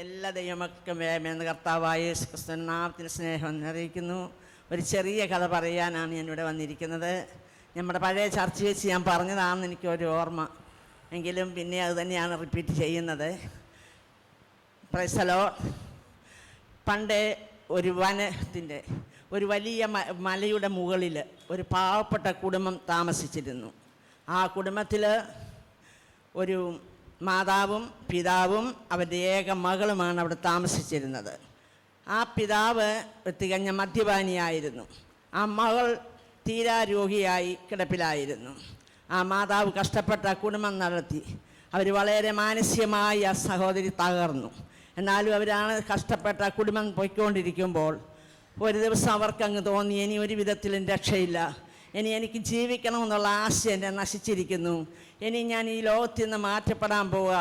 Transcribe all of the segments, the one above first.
എല്ലാ ദൈവമക്കും വേമെന്ന് കർത്താവായ യേശു സ്നേഹം അറിയിക്കുന്നു ഒരു ചെറിയ കഥ പറയാനാണ് ഞാൻ ഇവിടെ വന്നിരിക്കുന്നത്. നമ്മുടെ പഴയ ചർച്ച വെച്ച് ഞാൻ പറഞ്ഞതാണെന്ന് എനിക്കൊരു ഓർമ്മ. എങ്കിലും പിന്നെ അത് തന്നെയാണ് റിപ്പീറ്റ് ചെയ്യുന്നത്. പ്രൈസലോ പണ്ട് ഒരു വനത്തിന്റെ ഒരു വലിയ മലയുടെ മുകളിൽ ഒരു പാവപ്പെട്ട കുടുംബം താമസിച്ചിരുന്നു. ആ കുടുംബത്തിൽ ഒരു മാതാവും പിതാവും അവരുടെ ഏക മകളുമാണ് അവിടെ താമസിച്ചിരുന്നത്. ആ പിതാവ് തികഞ്ഞ മദ്യപാനിയായിരുന്നു. ആ മകൾ തീരാരോഗിയായി കിടപ്പിലായിരുന്നു. ആ മാതാവ് കഷ്ടപ്പെട്ട കുടുംബം നടത്തി. അവർ വളരെ മാനസികമായി ആ സഹോദരി തകർന്നു. എന്നാലും അവരാണ് കഷ്ടപ്പെട്ട കുടുംബം പോയിക്കൊണ്ടിരിക്കുമ്പോൾ ഒരു ദിവസം അവർക്കങ്ങ് തോന്നി ഇനി ഒരു വിധത്തിലും രക്ഷയില്ല. ഇനി എനിക്ക് ജീവിക്കണമെന്നുള്ള ആശ എന്നെ നശിച്ചിരിക്കുന്നു. ഇനി ഞാൻ ഈ ലോകത്തിൽ നിന്ന് മാറ്റപ്പെടാൻ പോവുക.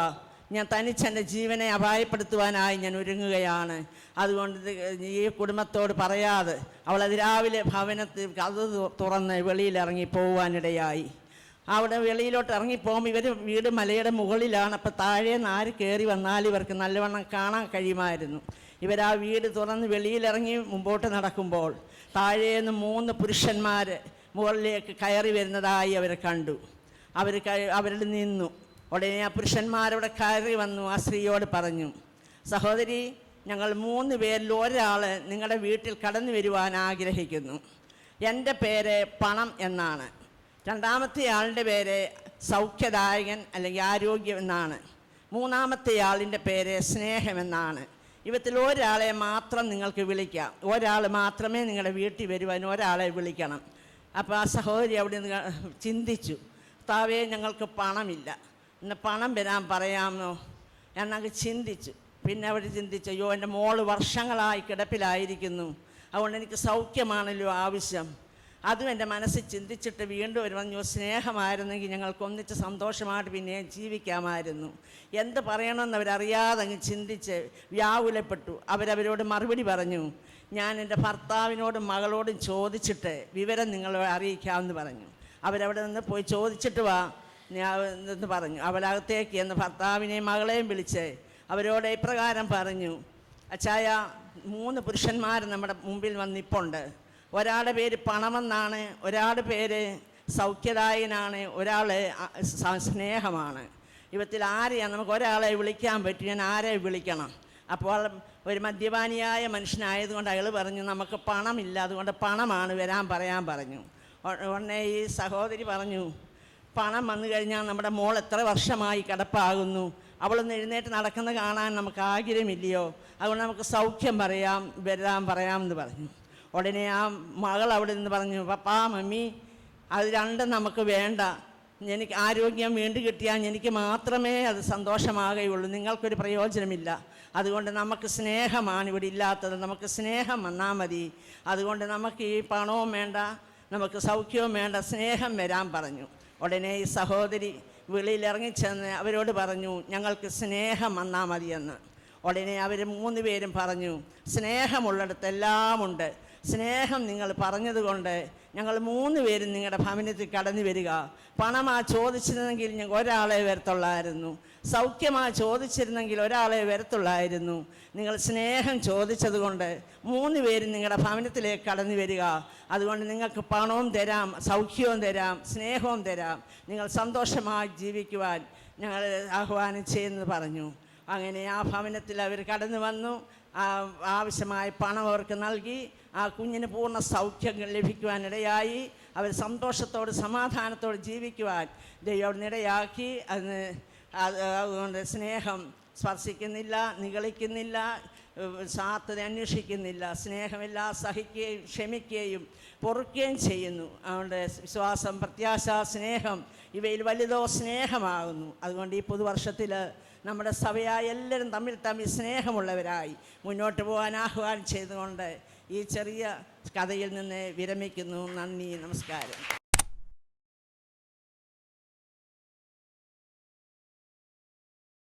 ഞാൻ തനിച്ചെന്റെ ജീവനെ അപായപ്പെടുത്തുവാനായി ഞാൻ ഒരുങ്ങുകയാണ്. അതുകൊണ്ട് ഈ കുടുംബത്തോട് പറയാതെ അവൾ രാവിലെ ഭവനത്തിൽ അത് തുറന്ന് വെളിയിലിറങ്ങി പോകുവാനിടയായി അവിടെ വെളിയിലോട്ട് ഇറങ്ങിപ്പോകും ഇവർ വീട് മലയുടെ മുകളിലാണ്. അപ്പോൾ താഴെ നാര് കയറി വന്നാൽ ഇവർക്ക് നല്ലവണ്ണം കാണാൻ കഴിയുമായിരുന്നു. ഇവർ ആ വീട് തുറന്ന് വെളിയിലിറങ്ങി മുമ്പോട്ട് നടക്കുമ്പോൾ താഴേന്ന് മൂന്ന് പുരുഷന്മാർ മുകളിലേക്ക് കയറി വരുന്നതായി അവർ കണ്ടു. അവർ അവരിൽ നിന്നു. ഉടനെ ആ പുരുഷന്മാരവിടെ കയറി വന്നു. ആ സ്ത്രീയോട് പറഞ്ഞു സഹോദരി ഞങ്ങൾ മൂന്ന് പേരിൽ ഒരാൾ നിങ്ങളുടെ വീട്ടിൽ കടന്നു വരുവാൻ ആഗ്രഹിക്കുന്നു. എന്റെ പേര് പണം എന്നാണ്. രണ്ടാമത്തെ ആളിന്റെ പേര് സൗഖ്യദായകൻ അല്ലെങ്കിൽ ആരോഗ്യം എന്നാണ്. മൂന്നാമത്തെ ആളിന്റെ പേര് സ്നേഹമെന്നാണ് ഇവത്തിൽ ഒരാളെ മാത്രം നിങ്ങൾക്ക് വിളിക്കാം. ഒരാൾ മാത്രമേ നിങ്ങളുടെ വീട്ടിൽ വരുവാൻ ഒരാളെ വിളിക്കണം. അപ്പോൾ ആ സഹോദരി അവിടെ നിന്ന് ചിന്തിച്ചു താവേ ഞങ്ങൾക്ക് പണമില്ല. ഇന്ന് പണം വരാൻ പറയാമോ എന്നങ്ങ് ചിന്തിച്ചു. പിന്നെ അവർ ചിന്തിച്ചു അയ്യോ എന്റെ മോൾ വർഷങ്ങളായി കിടപ്പിലായിരിക്കുന്നു. അതുകൊണ്ട് എനിക്ക് സൗഖ്യമാണല്ലോ ആവശ്യം. അതും എന്റെ മനസ്സിൽ ചിന്തിച്ചിട്ട് വീണ്ടും ഒരു പറഞ്ഞു സ്നേഹമായിരുന്നെങ്കിൽ ഞങ്ങൾക്ക് ഒന്നിച്ച് സന്തോഷമായിട്ട് പിന്നെ ജീവിക്കാമായിരുന്നു. എന്ത് പറയണമെന്ന് അവരറിയാതെ അങ്ങ് ചിന്തിച്ച് വ്യാകുലപ്പെട്ടു. അവരവരോട് മറുപടി പറഞ്ഞു ഞാൻ എന്റെ ഭർത്താവിനോടും മകളോടും ചോദിച്ചിട്ട് വിവരം നിങ്ങളെ അറിയിക്കാമെന്ന് പറഞ്ഞു. അവരവിടെ നിന്ന് പോയി ചോദിച്ചിട്ട് വാ എന്ന് പറഞ്ഞു. അവളകത്തേക്ക് എന്ന് ഭർത്താവിനെയും മകളെയും വിളിച്ച് അവരോട് ഇപ്രകാരം പറഞ്ഞു അച്ചായ മൂന്ന് പുരുഷന്മാർ നമ്മുടെ മുമ്പിൽ വന്നിപ്പുണ്ട്. ഒരാളുടെ പേര് പണമെന്നാണ് ഒരാളുടെ പേര് സൗഖ്യദായനാണ് ഒരാൾ സ്നേഹമാണ്. ഇവത്തിൽ ആരെയാണ്? നമുക്ക് ഒരാളെ വിളിക്കാൻ പറ്റും ഞാൻ ആരെ വിളിക്കണം? അപ്പോൾ ഒരു മദ്യപാനിയായ മനുഷ്യനായതുകൊണ്ട് അയാൾ പറഞ്ഞു നമുക്ക് പണമില്ല അതുകൊണ്ട് പണമാണ് വരാൻ പറയാൻ പറഞ്ഞു. ഉടനെ ഈ സഹോദരി പറഞ്ഞു പണം വന്നു കഴിഞ്ഞാൽ നമ്മുടെ മോൾ എത്ര വർഷമായി കിടപ്പാകുന്നു. അവളൊന്ന് എഴുന്നേറ്റ് നടക്കുന്നത് കാണാൻ നമുക്ക് ആഗ്രഹമില്ലയോ. അതുകൊണ്ട് നമുക്ക് സൗഖ്യം പറയാം വരാൻ പറയാം എന്ന് പറഞ്ഞു. ഉടനെ ആ മകൾ അവിടെ നിന്ന് പറഞ്ഞു പപ്പാ മമ്മി അത് രണ്ടും നമുക്ക് വേണ്ട. എനിക്ക് ആരോഗ്യം വീണ്ടും കിട്ടിയാൽ എനിക്ക് മാത്രമേ അത് സന്തോഷമാകുകയുള്ളൂ. നിങ്ങൾക്കൊരു പ്രയോജനമില്ല. അതുകൊണ്ട് നമുക്ക് സ്നേഹമാണ് ഇവിടെ ഇല്ലാത്തത്. നമുക്ക് സ്നേഹം വന്നാൽ മതി. അതുകൊണ്ട് നമുക്ക് ഈ പണവും വേണ്ട നമുക്ക് സൗഖ്യവും വേണ്ട സ്നേഹം വരാൻ പറഞ്ഞു. ഉടനെ ഈ സഹോദരി വെളിയിലിറങ്ങിച്ചെന്ന് അവരോട് പറഞ്ഞു ഞങ്ങൾക്ക് സ്നേഹം വന്നാൽ മതിയെന്ന്. ഉടനെ അവർ മൂന്ന് പേരും പറഞ്ഞു സ്നേഹമുള്ളിടത്തെല്ലാം ഉണ്ട് സ്നേഹം നിങ്ങൾ പറഞ്ഞതുകൊണ്ട് ഞങ്ങൾ മൂന്ന് പേരും നിങ്ങളുടെ ഭവനത്തിൽ കടന്നു വരിക. പണമാ ചോദിച്ചിരുന്നെങ്കിൽ ഞങ്ങൾ ഒരാളെ വരത്തുള്ളായിരുന്നു. സൗഖ്യമാ ചോദിച്ചിരുന്നെങ്കിൽ ഒരാളെ വരത്തുള്ളായിരുന്നു. നിങ്ങൾ സ്നേഹം ചോദിച്ചതുകൊണ്ട് മൂന്ന് പേരും നിങ്ങളുടെ ഭവനത്തിലേക്ക് കടന്നു വരിക. അതുകൊണ്ട് നിങ്ങൾക്ക് പണവും തരാം സൗഖ്യവും തരാം സ്നേഹവും തരാം. നിങ്ങൾ സന്തോഷമായി ജീവിക്കുവാൻ ഞങ്ങൾ ആഹ്വാനം ചെയ്യുന്നത് പറഞ്ഞു. അങ്ങനെ ആ ഭവനത്തിൽ അവർ കടന്നു വന്നു. ആവശ്യമായ പണം അവർക്ക് നൽകി. ആ കുഞ്ഞിന് പൂർണ സൗഖ്യങ്ങൾ ലഭിക്കുവാനിടയായി അവർ സന്തോഷത്തോട് സമാധാനത്തോട് ജീവിക്കുവാൻ ദൈവത്തിനിടയാക്കി അതിന് അത് അതുകൊണ്ട് സ്നേഹം സ്പർശിക്കുന്നില്ല നിഗളിക്കുന്നില്ല സാത്തത അന്വേഷിക്കുന്നില്ല. സ്നേഹമെല്ലാം സഹിക്കുകയും ക്ഷമിക്കുകയും പൊറുക്കുകയും ചെയ്യുന്നു. അതുകൊണ്ട് വിശ്വാസം പ്രത്യാശ സ്നേഹം ഇവയിൽ വലുതോ സ്നേഹമാകുന്നു. അതുകൊണ്ട് ഈ പുതുവർഷത്തിൽ നമ്മുടെ സഭയായ എല്ലാവരും തമ്മിൽ തമ്മിൽ സ്നേഹമുള്ളവരായി മുന്നോട്ട് പോകാൻ ആഹ്വാനം ചെയ്തുകൊണ്ട് ഈ ചെറിയ കഥയിൽ നിന്ന് വിരമിക്കുന്നു. നന്ദി നമസ്കാരം.